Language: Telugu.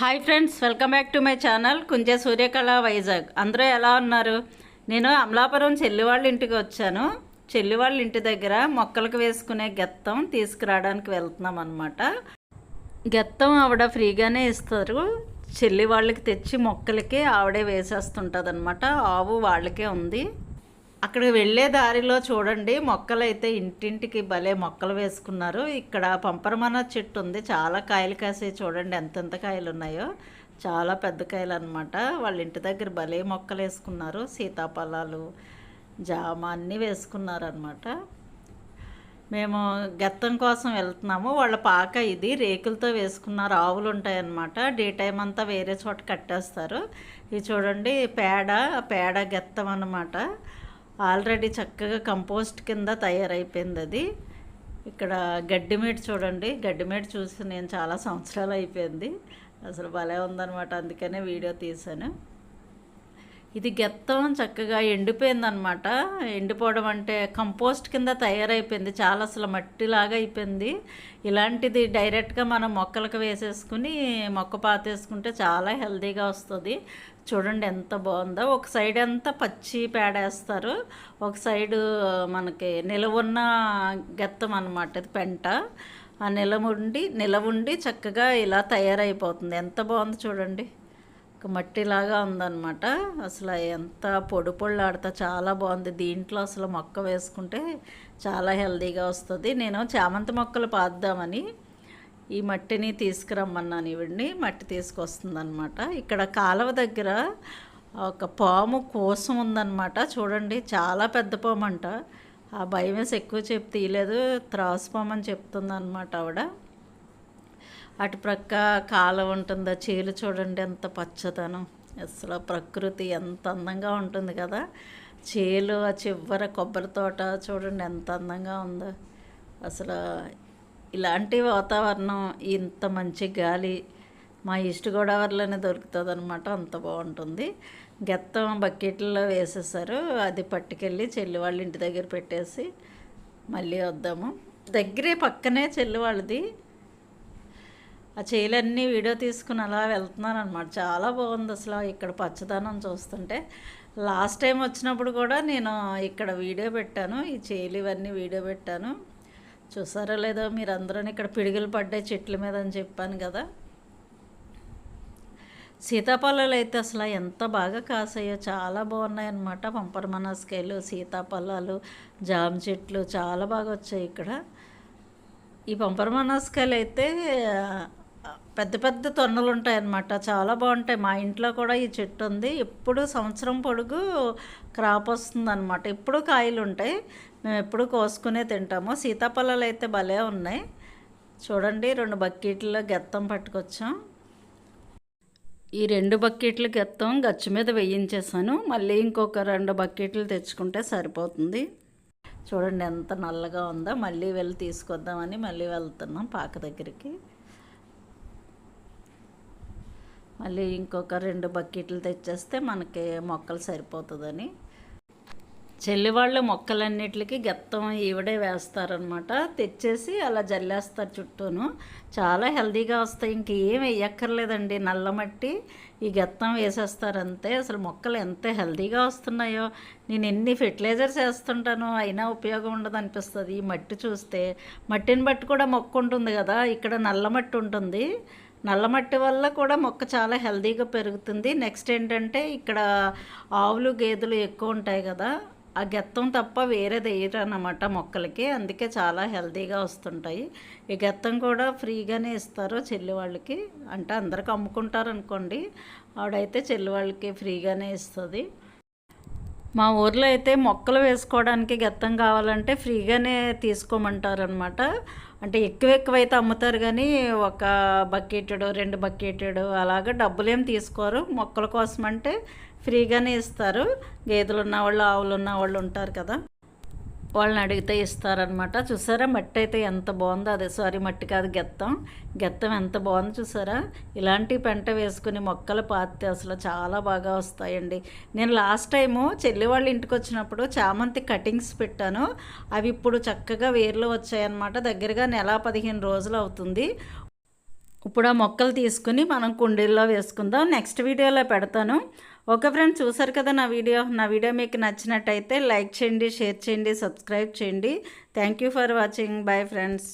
Hi friends welcome back to my channel Kunja Suryakala Vizag అందరూ ఎలా ఉన్నారు? నేను అమలాపురం చెల్లి వాళ్ళ ఇంటికి వచ్చాను. చెల్లి వాళ్ళ ఇంటి దగ్గర మొక్కలకు వేసుకునే గెత్తం తీసుకురావడానికి వెళ్తున్నాం అనమాట గెత్తం ఆవిడ ఫ్రీగానే ఇస్తారు. చెల్లి వాళ్ళకి తెచ్చి మొక్కలకి ఆవిడే వేసేస్తుంటుంది అనమాట ఆవు వాళ్ళకే ఉంది. అక్కడికి వెళ్ళే దారిలో చూడండి మొక్కలు అయితే ఇంటింటికి భలే మొక్కలు వేసుకున్నారు. ఇక్కడ పంపరమన చెట్టు ఉంది. చాలా కాయలు కాసే చూడండి ఎంతెంత కాయలు ఉన్నాయో. చాలా పెద్ద కాయలు అనమాట వాళ్ళ ఇంటి దగ్గర భలే మొక్కలు వేసుకున్నారు. సీతాఫలాలు జామ అన్నీ వేసుకున్నారు అనమాట మేము గెత్తం కోసం వెళ్తున్నాము. వాళ్ళ పాక ఇది. రేకులతో వేసుకున్నారు. ఆవులు ఉంటాయన్నమాట. డే టైం అంతా వేరే చోట కట్టేస్తారు. ఇది చూడండి పేడ పేడ గెత్తం అన్నమాట. ఆల్రెడీ చక్కగా కంపోస్ట్ కింద తయారైపోయింది అది. ఇక్కడ గడ్డిమేట చూడండి. గడ్డిమేట చూసి నేను చాలా సంవత్సరాలు అయిపోయింది. అసలు భలే ఉందన్నమాట. అందుకనే వీడియో తీశాను. ఇది గెత్తం చక్కగా ఎండిపోయిందనమాట ఎండిపోవడం అంటే కంపోస్ట్ కింద తయారైపోయింది. చాలా అసలు మట్టిలాగా అయిపోయింది. ఇలాంటిది డైరెక్ట్గా మనం మొక్కలకు వేసేసుకుని మొక్క పాతేసుకుంటే చాలా హెల్తీగా వస్తుంది. చూడండి ఎంత బాగుందో. ఒక సైడ్ అంతా పచ్చి పేడేస్తారు. ఒక సైడు మనకి నిలవున్న గెత్తం అనమాట ఇది పెంట. ఆ నిలవుండి నిలవుండి చక్కగా ఇలా తయారైపోతుంది. ఎంత బాగుంది చూడండి. మట్టిలాగా ఉందన్నమాట. అసలు ఎంత పొడి పొళ్ళాడుతా చాలా బాగుంది. దీంట్లో అసలు మొక్క వేసుకుంటే చాలా హెల్తీగా వస్తుంది. నేను చామంతి మొక్కలు పాద్దామని ఈ మట్టిని తీసుకురమ్మన్నాను ఇవిడిని మట్టి తీసుకొస్తుంది అనమాట ఇక్కడ కాలువ దగ్గర ఒక పాము కోసం ఉందన్నమాట. చూడండి చాలా పెద్ద పాము అంట. ఆ భయం వేసి ఎక్కువ చెప్పి తీయలేదు. త్రాసు పాము అని చెప్తుంది అనమాట ఆవిడ. అటు ప్రక్క కాలం ఉంటుందా చేలు చూడండి ఎంత పచ్చదనం. అసలు ప్రకృతి ఎంత అందంగా ఉంటుంది కదా. చేలు ఆ చివర కొబ్బరి తోట చూడండి ఎంత అందంగా ఉందో. అసలు ఇలాంటి వాతావరణం ఇంత మంచి గాలి మా ఈస్ట్ గోదావరిలోనే దొరుకుతుంది అనమాట అంత బాగుంటుంది. గెత్తం బకెట్లో వేసేసారు అది పట్టుకెళ్ళి చెల్లి వాళ్ళ ఇంటి దగ్గర పెట్టేసి మళ్ళీ వద్దాము. దగ్గరే పక్కనే చెల్లి వాళ్ళది. ఆ చేలన్నీ వీడియో తీసుకుని అలా వెళ్తున్నాను అనమాట చాలా బాగుంది అసలు ఇక్కడ పచ్చదనం చూస్తుంటే. లాస్ట్ టైం వచ్చినప్పుడు కూడా నేను ఇక్కడ వీడియో పెట్టాను. ఈ చేలు ఇవన్నీ వీడియో పెట్టాను. చూసారో లేదో మీరందరూ ఇక్కడ పిడుగులు పడ్డాయి చెట్ల మీద అని చెప్పాను కదా. సీతాఫలాలు అయితే అసలు ఎంత బాగా కాసాయో చాలా బాగున్నాయి పంపరమనస్కాయలు సీతాఫలాలు జామ చెట్లు చాలా బాగా వచ్చాయి ఇక్కడ. ఈ పంపరమనస్కాయలు అయితే పెద్ద పెద్ద తొన్నలు ఉంటాయి అన్నమాట చాలా బాగుంటాయి. మా ఇంట్లో కూడా ఈ చెట్టు ఉంది ఎప్పుడు సంవత్సరం పొడుగు క్రాప్ వస్తుంది అనమాట ఎప్పుడు కాయలు ఉంటాయి మేము ఎప్పుడు కోసుకునే తింటాము. సీతాఫలాలు అయితే భలే ఉన్నాయి. చూడండి రెండు బకెట్లో గెత్తం పట్టుకొచ్చాం. ఈ రెండు బకెట్లు గెత్తం గచ్చు మీద వేయించేసాను. మళ్ళీ ఇంకొక రెండు బకెట్లు తెచ్చుకుంటే సరిపోతుంది. చూడండి ఎంత నల్లగా ఉందో. మళ్ళీ వెళ్ళి తీసుకొద్దామని మళ్ళీ వెళ్తున్నాం పాక దగ్గరికి. మళ్ళీ ఇంకొక రెండు బకెట్లు తెచ్చేస్తే మనకి మొక్కలు సరిపోతుందని. చెల్లి వాళ్ళు మొక్కలన్నిటికి గెత్తం ఈవిడే వేస్తారనమాట తెచ్చేసి అలా జల్లేస్తారు చుట్టూను. చాలా హెల్దీగా వస్తాయి. ఇంకేం వేయక్కర్లేదండి. నల్ల మట్టి ఈ గెత్తం వేసేస్తారు అంతే అసలు మొక్కలు ఎంత హెల్తీగా వస్తున్నాయో. నేను ఎన్ని ఫెర్టిలైజర్స్ వేస్తుంటాను అయినా ఉపయోగం ఉండదు అనిపిస్తుంది. ఈ మట్టి చూస్తే. మట్టిని బట్టి కూడా మొక్క ఉంటుంది కదా. ఇక్కడ నల్ల మట్టి ఉంటుంది. నల్ల మట్టి వల్ల కూడా మొక్క చాలా హెల్దీగా పెరుగుతుంది. నెక్స్ట్ ఏంటంటే ఇక్కడ ఆవులు గేదెలు ఎక్కువ ఉంటాయి కదా ఆ గెత్తం తప్ప వేరేది వేయరన్నమాట మొక్కలకి. అందుకే చాలా హెల్తీగా వస్తుంటాయి. ఈ గెత్తం కూడా ఫ్రీగానే ఇస్తారు చెల్లి వాళ్ళకి. అంటే అందరికి అమ్ముకుంటారు అనుకోండి ఆవిడైతే చెల్లి వాళ్ళకి ఫ్రీగానే ఇస్తుంది. మా ఊర్లో అయితే మొక్కలు వేసుకోవడానికి గెత్తం కావాలంటే ఫ్రీగానే తీసుకోమంటారనమాట అంటే ఎక్కువ ఎక్కువైతే అమ్ముతారు కానీ ఒక బకెటెడు రెండు బకెటెడు అలాగా డబ్బులు ఏం తీసుకోరు. మొక్కల కోసం అంటే ఫ్రీగానే ఇస్తారు. గేదెలు ఉన్న వాళ్ళు ఆవులు ఉన్న వాళ్ళు ఉంటారు కదా. వాళ్ళని అడిగితే ఇస్తారనమాట చూసారా? మట్టి అయితే ఎంత బాగుందో. అదే సారీ మట్టి కాదు గెత్తం. గెత్తం ఎంత బాగుందో చూసారా? ఇలాంటి పెంట వేసుకుని మొక్కలు పాతితే అసలు చాలా బాగా వస్తాయండి. నేను లాస్ట్ టైము చెల్లి వాళ్ళ ఇంటికి వచ్చినప్పుడు చామంతి కటింగ్స్ పెట్టాను. అవి ఇప్పుడు చక్కగా వేర్లు వచ్చాయన్నమాట. దగ్గరగా నెల పదిహేను రోజులు అవుతుంది. ఇప్పుడు ఆ మొక్కలు తీసుకుని మనం కుండీల్లో వేసుకుందాం. నెక్స్ట్ వీడియోలో పెడతాను. ఓకే ఫ్రెండ్స్ చూసారు కదా నా వీడియో? నా వీడియో మీకు నచ్చినట్టయితే లైక్ చేయండి షేర్ చేయండి సబ్స్క్రైబ్ చేయండి. Thank you for watching bye friends